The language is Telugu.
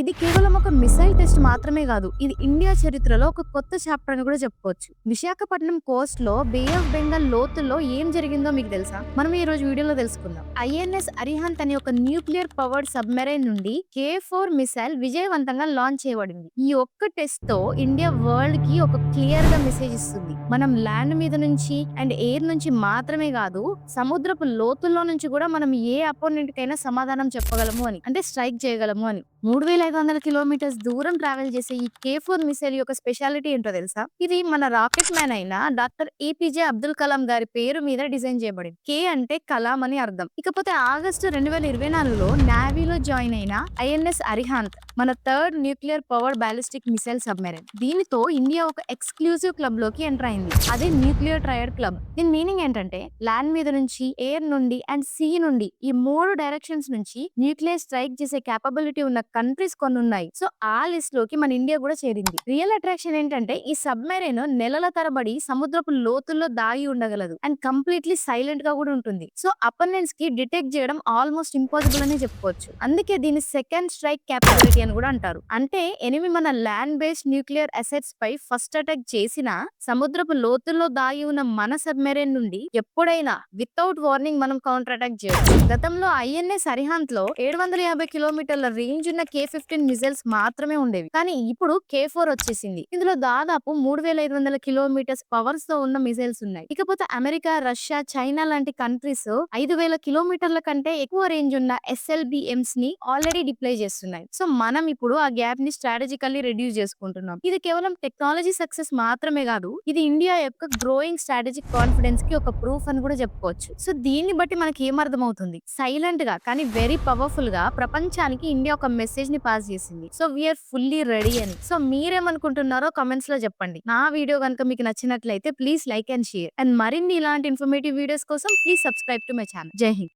ఇది కేవలం ఒక మిసైల్ టెస్ట్ మాత్రమే కాదు ఇది ఇండియా చరిత్రలో ఒక కొత్త చాప్టర్ అని కూడా చెప్పుకోవచ్చు. విశాఖపట్నం కోస్ట్లో బే ఆఫ్ బెంగాల్ లోతుల్లో ఏం జరిగిందో మీకు తెలుసా? మనం ఈ రోజు వీడియోలో తెలుసుకుందాం. ఐఎన్ఎస్ అరిహంత్ అనే ఒక న్యూక్లియర్ పవర్డ్ సబ్మెరైన్ నుండి కే ఫోర్ మిసైల్ విజయవంతంగా లాంచ్ చేయబడింది. ఈ ఒక్క టెస్ట్తో ఇండియా వరల్డ్కి ఒక క్లియర్గా మెసేజ్ ఇస్తుంది. మనం ల్యాండ్ మీద నుంచి అండ్ ఎయిర్ నుంచి మాత్రమే కాదు సముద్రపు లోతుల్లో నుంచి కూడా మనం ఏ అపోనెంట్ కైనా సమాధానం చెప్పగలము అని అంటే స్ట్రైక్ చేయగలము అని. మూడు వేల ఐదు వందల కిలోమీటర్స్ దూరం ట్రావెల్ చేసే ఈ కే ఫోర్ మిసైల్ యొక్క స్పెషాలిటీ ఏంటో తెలుసా? ఇది మన రాకెట్ మ్యాన్ అయిన డాక్టర్ ఏపీజే అబ్దుల్ కలాం గారి పేరు మీద డిజైన్ చేయబడింది. కే అంటే కలాం అని అర్థం. ఇకపోతే ఆగస్టు రెండు వేల ఇరవై నాలుగులో నావీలో జాయిన్ అయిన ఐఎన్ఎస్ అరిహాంత్ మన third nuclear power ballistic missile submarine. దీనితో ఇండియా ఒక ఎక్స్క్లూజివ్ క్లబ్లోకి ఎంటర్ అయింది. అదే న్యూక్లియర్ ట్రయడ్ క్లబ్. దీని మీనింగ్ ఏంటంటే ల్యాండ్ మీద నుంచి ఎయిర్ నుండి అండ్ సీ నుండి ఈ మూడు డైరెక్షన్స్ నుంచి న్యూక్లియర్ స్ట్రైక్ చేసే కేపబిలిటీ ఉన్న కంట్రీస్ కొన్ని ఉన్నాయి సో ఆ లిస్ట్లోకి మన ఇండియా కూడా చేరింది. రియల్ అట్రాక్షన్ ఏంటంటే ఈ సబ్మెరైన్ నెలల తరబడి సముద్రపు లోతుల్లో దాగి ఉండగలదు. అండ్ కంప్లీట్లీ సైలెంట్గా కూడా ఉంటుంది. సో అపనెంట్స్కి డిటెక్ట్ చేయడం ఆల్మోస్ట్ ఇంపాసిబుల్ అని చెప్పుకోవచ్చు. అందుకే దీని సెకండ్ స్ట్రైక్ క్యాపబిలిటీ అని కూడా అంటారు. అంటే ఎనిమి మన ల్యాండ్ బేస్డ్ న్యూక్లియర్ అసెట్స్ పై ఫస్ట్ అటాక్ చేసినా సముద్రపు లోతుల్లో దాగి ఉన్న మన సబ్మెరైన్ నుండి ఎప్పుడైనా వితౌట్ వార్నింగ్ మనం కౌంటర్ అటాక్ చేయొచ్చు. గతంలో ఐఎన్ఎస్ సరిహంత్లో ఏడు వందల యాభై కిలోమీటర్ల రేంజ్ ఉన్న కే ఫిఫ్టీన్ మిజైల్స్ మాత్రమే ఉండేవి. కానీ ఇప్పుడు కే ఫోర్ వచ్చేసింది. ఇందులో దాదాపు మూడు వేల ఐదు వందల కిలోమీటర్స్ పవర్స్తో ఉన్న మిజైల్స్ ఉన్నాయి. ఇకపోతే అమెరికా రష్యా చైనా లాంటి కంట్రీస్ ఐదు వేల కిలోమీటర్ల కంటే ఎక్కువ రేంజ్ ఉన్న ఎస్ఎల్బిఎంస్ని ఆల్రెడీ డిప్లై చేస్తున్నాయి. సో మనం ఇప్పుడు ఆ గ్యాప్ని స్ట్రాటజికల్లీ రెడ్యూస్ చేసుకుంటున్నాం. ఇది కేవలం టెక్నాలజీ సక్సెస్ మాత్రమే కాదు ఇది ఇండియా యొక్క గ్రోయింగ్ స్ట్రాటజిక్ కాన్ఫిడెన్స్కి ఒక ప్రూఫ్ అని కూడా చెప్పుకోవచ్చు. సో దీన్ని బట్టి మనకి ఏమర్థం అవుతుంది సైలెంట్గా కానీ వెరీ పవర్ఫుల్గా ప్రపంచానికి ఇండియా ఒక మెసేజ్ని పాస్ చేసింది. సో వీఆర్ ఫుల్లీ రెడీ అని. సో మీరేమనుకుంటున్నారో కమెంట్స్లో చెప్పండి. నా వీడియో కనుక మీకు నచ్చినట్లయితే please like and share and మరిన్ని ఇలాంటి ఇన్ఫర్మేటివ్ వీడియోస్ కోసం please subscribe to my channel Jai Hind.